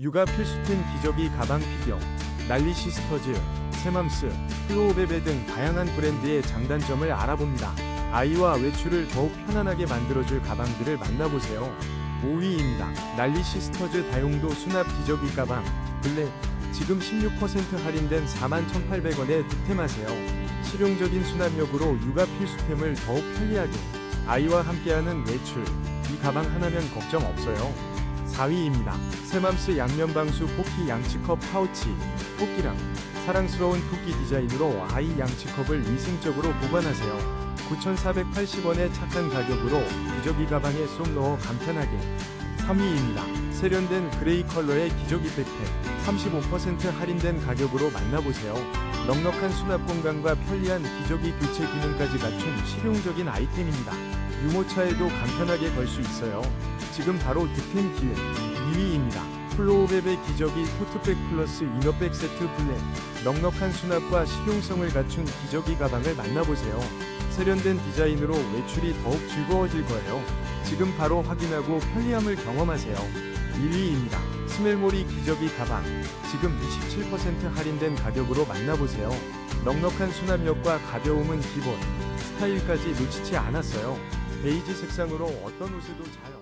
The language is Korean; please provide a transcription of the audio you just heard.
육아 필수템 기저귀 가방 피겨, 난리 시스터즈, 세맘스, 플로우베베 등 다양한 브랜드의 장단점을 알아봅니다. 아이와 외출을 더욱 편안하게 만들어줄 가방들을 만나보세요. 5위입니다. 난리 시스터즈 다용도 수납 기저귀 가방, 블랙. 지금 16% 할인된 41,800원에 득템하세요. 실용적인 수납력으로 육아 필수템을 더욱 편리하게. 아이와 함께하는 외출. 이 가방 하나면 걱정 없어요. 4위입니다. 세맘스 양면방수 포키 양치컵 파우치. 토끼랑 사랑스러운 토끼 디자인으로 아이 양치컵을 위생적으로 보관하세요. 9,480원의 착한 가격으로 기저귀 가방에 쏙 넣어 간편하게 3위입니다. 세련된 그레이 컬러의 기저귀 백팩 35% 할인된 가격으로 만나보세요. 넉넉한 수납 공간과 편리한 기저귀 교체 기능까지 갖춘 실용적인 아이템입니다. 유모차에도 간편하게 걸 수 있어요. 지금 바로 득템 기회 2위입니다. 플로우베베 기저귀 토트백 플러스 이너백 세트 블랙 넉넉한 수납과 실용성을 갖춘 기저귀 가방을 만나보세요. 세련된 디자인으로 외출이 더욱 즐거워질 거예요. 지금 바로 확인하고 편리함을 경험하세요. 1위입니다. 스멜모리 기저귀 가방. 지금 27% 할인된 가격으로 만나보세요. 넉넉한 수납력과 가벼움은 기본. 스타일까지 놓치지 않았어요. 베이지 색상으로 어떤 옷에도 잘